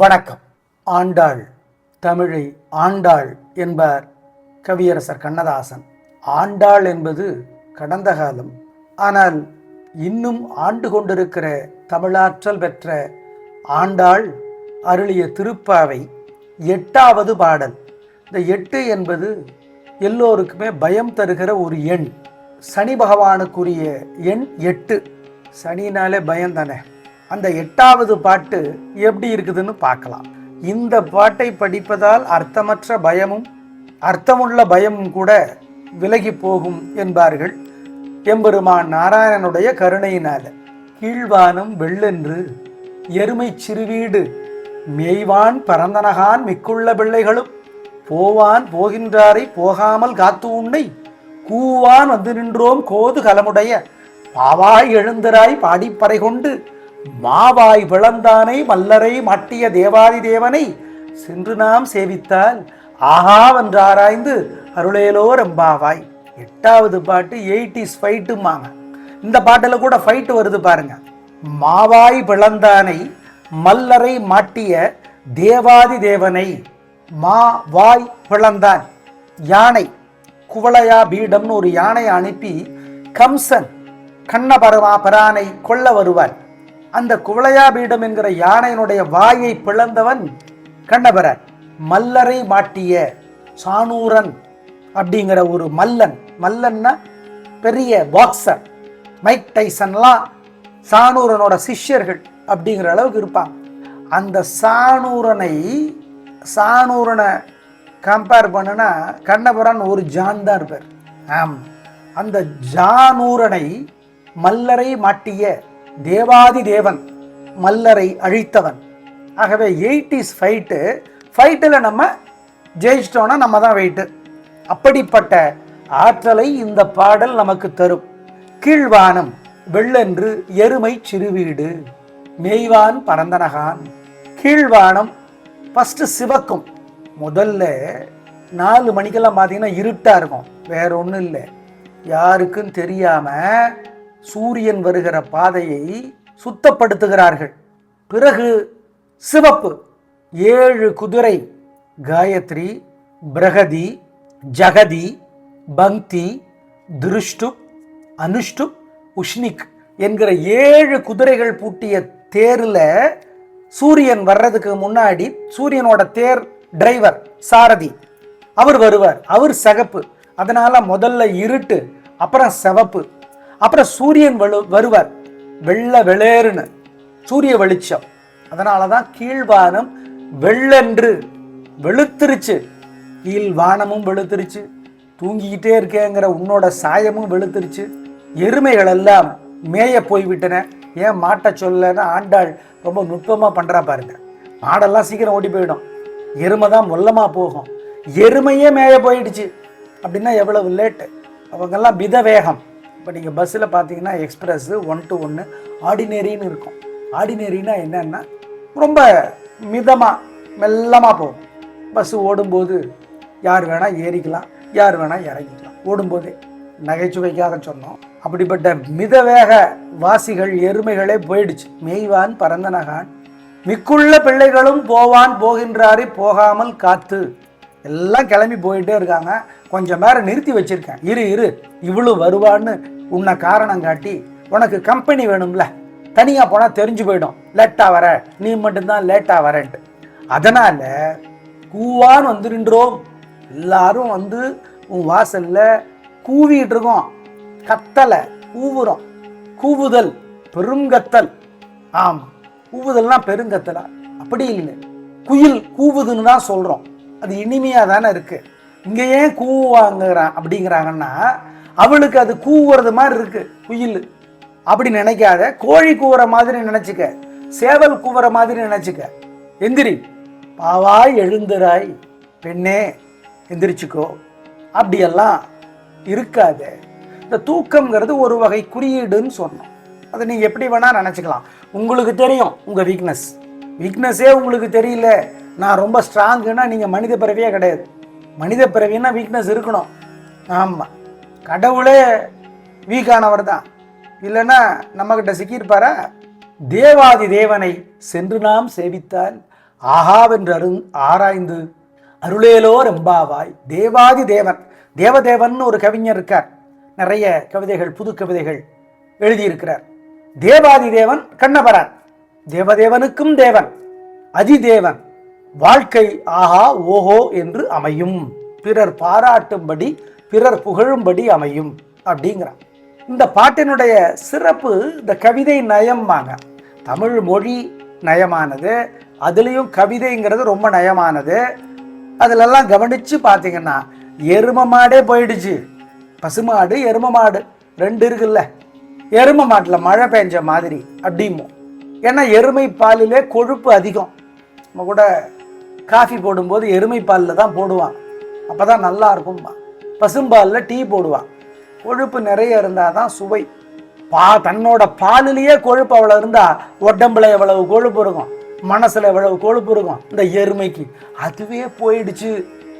வணக்கம். ஆண்டாள் தமிழை ஆண்டாள் என்பார் கவியரசர் கண்ணதாசன். ஆண்டாள் என்பது கடந்த காலம். ஆனால் இன்னும் ஆண்டு கொண்டிருக்கிற தமிழாற்றல் பெற்ற ஆண்டாள் அருளிய திருப்பாவை எட்டாவது பாடல். இந்த எட்டு என்பது எல்லோருக்குமே பயம் தருகிற ஒரு எண். சனி பகவானுக்குரிய எண் எட்டு. சனினாலே பயம் தானே அந்த எட்டாவது பாட்டு எப்படி இருக்குதுன்னு பார்க்கலாம். இந்த பாட்டை படிப்பதால் அர்த்தமற்ற பயமும் அர்த்தமுள்ள பயமும் கூட விலகி போகும் என்பார்கள் எம்பெருமான் நாராயணனுடைய கருணையினால. கீழ்வானம் வெள்ளென்று எருமை சிறுவீடு மேய்வான் பரந்தனகான் மிக்குள்ள பிள்ளைகளும் போவான் போகின்றாரை போகாமல் காத்து உன்னை கூவான் வந்து நின்றோம் கோது கலமுடைய பாவாய் எழுந்தராய் பாடிப்பறை கொண்டு மாவாய் விளந்தானை மல்லரை மாட்டிய தேவாதி தேவனை சென்று நாம் சேவித்தால் ஆகாவென்றாராய்ந்து அருளேலோ ரெம்பாவாய் எட்டாவது பாட்டு எயிட்டிஸ் ஃபைட்டுமாங்க இந்த பாட்டில் கூட ஃபைட்டு வருது பாருங்க. மாவாய் பிளந்தானை மல்லரை மாட்டிய தேவாதி தேவனை மா வாய் பிளந்தான் யானை குவளையா பீடம்னு ஒரு யானையை அனுப்பி கம்சன் கண்ணபரமா பரானை கொல்ல வருவான். அந்த குவளையா பீடம் என்கிற யானையினுடைய வாயை பிளந்தவன் கண்ணபரன் மல்லரை மாட்டிய சானூரன் அப்படிங்கிற ஒரு மல்லன். மல்லன்னா பெரிய பாக்ஸர் மைக் டைசன்லாம் சானூரனோட சிஷ்யர்கள் அப்படிங்கிற அளவுக்கு இருப்பாங்க. அந்த சானூரனை சானூரனை கம்பேர் பண்ணுனா கண்ணபுரான் ஒரு ஜான் தான் இருப்பார். ஆம். அந்த ஜானூரனை மல்லரை மாட்டிய தேவாதி தேவன் மல்லரை அழித்தவன். ஆகவே எயிட்டிஸ் ஃபைட்டு ஃபைட்டில் நம்ம ஜெயிச்சிட்டோன்னா நம்ம தான் வெயிட்டு அப்படிப்பட்ட ஆற்றலை இந்த பாடல் நமக்கு தரும். கீழ்வானம் வெள்ளென்று எருமை சிறுவீடு மேய்வான் பரந்தனகான். கீழ்வானம் ஃபஸ்ட்டு சிவக்கும். முதல்ல நாலு மணிக்கெல்லாம் பார்த்தீங்கன்னா இருட்டாக இருக்கும். வேற ஒன்றும் இல்லை. யாருக்கும் தெரியாமல் சூரியன் வருகிற பாதையை சுத்தப்படுத்துகிறார்கள். பிறகு சிவப்பு ஏழு குதிரை காயத்ரி பிரகதி ஜகதி பக்தி திருஷ்டு அனுஷ்டு உஷ்ணிக் என்கிற ஏழு குதிரைகள் பூட்டிய தேரில் சூரியன் வர்றதுக்கு முன்னாடி சூரியனோட தேர் டிரைவர் சாரதி அவர் வருவார். அவர் சிகப்பு. அதனால் முதல்ல இருட்டு அப்புறம் சிவப்பு. அப்புறம் சூரியன் வலு வருவார். வெள்ளை வெளேறுன்னு. சூரிய வெளிச்சம். அதனால தான் கீழ்வானம் வெள்ளென்று வெளுத்துருச்சு. கீழ் வானமும் வெளுத்துருச்சு. தூங்கிக்கிட்டே இருக்கேங்கிற உன்னோட சாயமும் வெளுத்துருச்சு. எருமைகள் எல்லாம் மேய போய்விட்டன. ஏன் மாட்டை சொல்லன்னு ஆண்டாள் ரொம்ப நுட்பமாக பண்ணுறா பாருங்க. மாடெல்லாம் சீக்கிரம் ஓடி போயிடும். எருமை தான் மொல்லமாக போகும். எருமையே மேய போயிடுச்சு. அப்படின்னா எவ்வளவு லேட்டு? அவங்கெல்லாம் வித வேகம் இப்போ நீங்கள் பஸ்ஸில் பார்த்தீங்கன்னா எக்ஸ்ப்ரெஸ்ஸு ஒன் டு ஒன்று ஆர்டினரின்னு இருக்கும். ஆர்டினரினா என்னென்னா ரொம்ப மிதமாக மெல்லமாக போகும். பஸ்ஸு ஓடும்போது யார் வேணால் ஏறிக்கலாம் யார் வேணால் இறங்கிக்கலாம். ஓடும்போதே நகைச்சுவைக்காக சொன்னோம். அப்படிப்பட்ட மிதவேக வாசிகள் எருமைகளே போயிடுச்சு. மெய்வான் பரந்தனகான் மிக்குள்ள பிள்ளைகளும் போவான் போகின்றாரு போகாமல் காத்து. எல்லாம் கிளம்பி போயிட்டே இருக்காங்க. கொஞ்சம் நேரம் நிறுத்தி வச்சிருக்கேன். இரு இரு. இவ்வளோ வருவான்னு உன்னை காரணம் காட்டி உனக்கு கம்பெனி வேணும்ல. தனியாக போனால் தெரிஞ்சு போயிடும். லேட்டாக வர. நீ மட்டும்தான் லேட்டாக வரேன்ட்டு. அதனால் கூவான்னு வந்துருன்றோம் எல்லாரும் வந்து உன் வாசலில் கூவிட்டு இருக்கோம். கத்தலை கூவுறோம். கூவுதல் பெருங்கத்தல். ஆமாம் கூவுதல்னா பெருங்கத்தலா? அப்படி இல்லை குயில் கூவுதுன்னு தான் சொல்கிறோம் அது இனிமையாக தானே இருக்குது இங்கே ஏன் கூவாங்கிறான் அப்படிங்கிறாங்கன்னா அவளுக்கு அது கூவுறது மாதிரி இருக்குது குயில். அப்படி நினைக்காத. கோழி கூவுற மாதிரி நினச்சிக்க. சேவல் கூவுற மாதிரி நினச்சிக்க. எந்திரி. பாவாய் எழுந்துராய். பெண்ணே எந்திரிச்சுக்கோ. அப்படியெல்லாம் இருக்காது. இந்த தூக்கம்ங்கிறது ஒரு வகை குறியீடுன்னு சொன்னோம். அதை நீங்கள் எப்படி வேணால் நினச்சிக்கலாம். உங்களுக்கு தெரியும் உங்கள் வீக்னஸ் வீக்னஸே உங்களுக்கு தெரியல. நான் ரொம்ப ஸ்ட்ராங்குன்னா நீங்கள் மனித பிறவியே கிடையாது. மனித பிறவின்னா வீக்னஸ் இருக்கணும். ஆமாம் கடவுளே வீக்கானவர் தான். இல்லைன்னா நம்மக்கிட்ட சிக்கியிருப்பாரா? தேவாதி தேவனை சென்று நாம் சேவித்தால் ஆஹாவென்று அரு ஆராய்ந்து அருளேலோ ரெம்பாவாய் தேவாதி தேவன் தேவதேவன் ஒரு கவிஞர் இருக்கார். நிறைய கவிதைகள் புது கவிதைகள் எழுதியிருக்கிறார். தேவாதி தேவன் கண்ணபரான். தேவதேவனுக்கும் தேவன் அதிதேவன். வாழ்க்கை ஆஹா ஓஹோ என்று அமையும். பிறர் பாராட்டும்படி பிறர் புகழும்படி அமையும் அப்படிங்கிறான். இந்த பாட்டினுடைய சிறப்பு இந்த கவிதை நயம்பாங்க தமிழ் மொழி நயமானது அதுலேயும் கவிதைங்கிறது ரொம்ப நயமானது. அதிலெல்லாம் கவனித்து பார்த்தீங்கன்னா எரும மாடே போயிடுச்சு. பசுமாடு எரும மாடு ரெண்டு இருக்குல்ல. எரும மாட்டில் மழை பெஞ்ச மாதிரி அப்படிமோ ஏன்னா எருமை பாலிலே கொழுப்பு அதிகம். நம்ம கூட காஃபி போடும்போது எருமை பாலில் தான் போடுவான் அப்போ தான் நல்லா இருக்கும்பா. பசும்பாலில் டீ போடுவான் கொழுப்பு நிறைய இருந்தால் தான் சுவை. பா தன்னோட பாலிலேயே கொழுப்பு அவ்வளோ இருந்தால் உடம்புல எவ்வளவு கொழுப்பு இருக்கும்? மனசில் எவ்வளவு கொழுப்பு இருக்கும்? இந்த எருமைக்கு. அதுவே போயிடுச்சு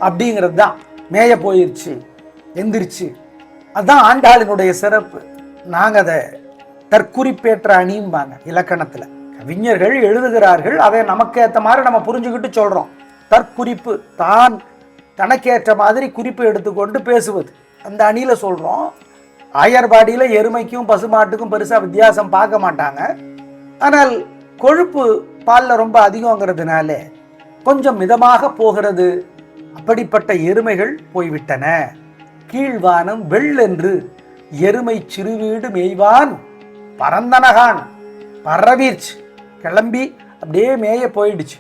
அப்படிங்கிறது தான். மேய போயிடுச்சு எந்திரிச்சு. அதுதான் ஆண்டாளினுடைய சிறப்பு. நாங்கள் அதை தற்குறிப்பேற்ற அணியும்பாங்க இலக்கணத்தில். கவிஞர்கள் எழுதுகிறார்கள் அதை நமக்கு ஏற்ற மாதிரி நம்ம புரிஞ்சுக்கிட்டு சொல்கிறோம் தற்குறிப்பு தான் தனக்கேற்ற மாதிரி குறிப்பு எடுத்துக்கொண்டு பேசுவது. அந்த அணியில் சொல்கிறோம் ஆயர்பாடியில் எருமைக்கும் பசுமாட்டுக்கும் பெருசாக வித்தியாசம் பார்க்க மாட்டாங்க. ஆனால் கொழுப்பு பாலில் ரொம்ப அதிகங்கிறதுனால கொஞ்சம் மிதமாக போகிறது. அப்படிப்பட்ட எருமைகள் போய்விட்டன. கீழ்வானம் வெள்ளென்று எருமை சிறுவீடு மேய்வான் பரந்தனகான். பரவீர்ச்சு கிளம்பி அப்படியே மேய போயிடுச்சு.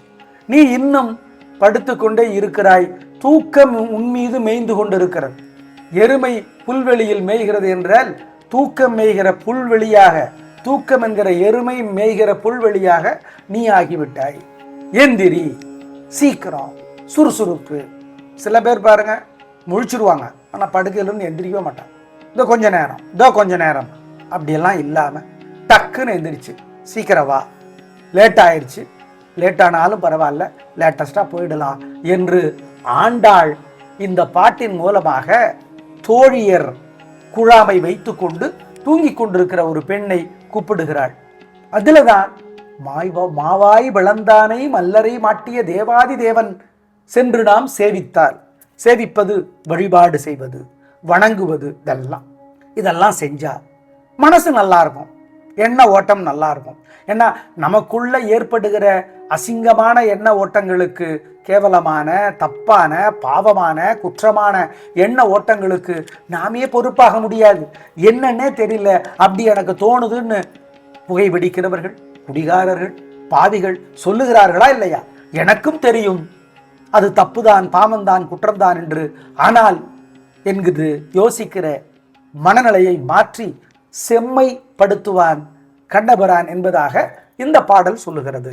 நீ இன்னும் படுத்துக்கொண்டே இருக்கிறாய். தூக்கம் உன் மீது மேய்ந்து கொண்டிருக்கிறது. எருமை புல்வெளியில் மேய்கிறது என்றால் தூக்கம் மேய்கிற புல்வெளியாக தூக்கம் என்கிற எருமை மேய்கிற புல்வெளியாக நீ ஆகிவிட்டாய். எந்திரி சீக்கிரம் சுறுசுறுப்பு. சில பேர் பாருங்க முழிச்சிருவாங்க. ஆனால் படுக்கையிலிருந்து எந்திரிக்கவே மாட்டான் இதோ கொஞ்ச நேரம் இதோ கொஞ்ச நேரம். அப்படியெல்லாம் இல்லாமல் டக்குன்னு எந்திரிச்சு சீக்கிரம் வா. லேட் ஆயிடுச்சு லேட்டானாலும் பரவாயில்ல லேட்டஸ்டாக போயிடலாம் என்று ஆண்டாள் இந்த பாட்டின் மூலமாக தோழியர் குழாமை வைத்துக்கொண்டு தூங்கிக் கொண்டிருக்கிற ஒரு பெண்ணை கூப்பிடுகிறாள். அதில் தான் மாய்வா மாவாய் விளந்தானை மல்லரை மாட்டிய தேவாதி தேவன் சென்று நாம் சேவித்தால் சேவிப்பது வழிபாடு செய்வது வணங்குவது இதெல்லாம். இதெல்லாம் செஞ்சா மனசு நல்லா இருக்கும் எண்ண ஓட்டம் நல்லா இருக்கும். ஏன்னா நமக்குள்ள ஏற்படுகிற அசிங்கமான எண்ண ஓட்டங்களுக்கு கேவலமான தப்பான பாவமான குற்றமான எண்ண ஓட்டங்களுக்கு நாமே பொறுப்பாக முடியாது. என்னன்னே தெரியல. அப்படி எனக்கு தோணுதுன்னு புகை வெடிக்கிறவர்கள் குடிகாரர்கள் பாவிகள் சொல்லுகிறார்களா இல்லையா? எனக்கும் தெரியும். அது தப்புதான் பாவம்தான் குற்றம்தான் என்று. ஆனால் என்கிறது யோசிக்கிற மனநிலையை மாற்றி செம்மைப்படுத்துவான் கண்ணபரான் என்பதாக இந்த பாடல் சொல்லுகிறது.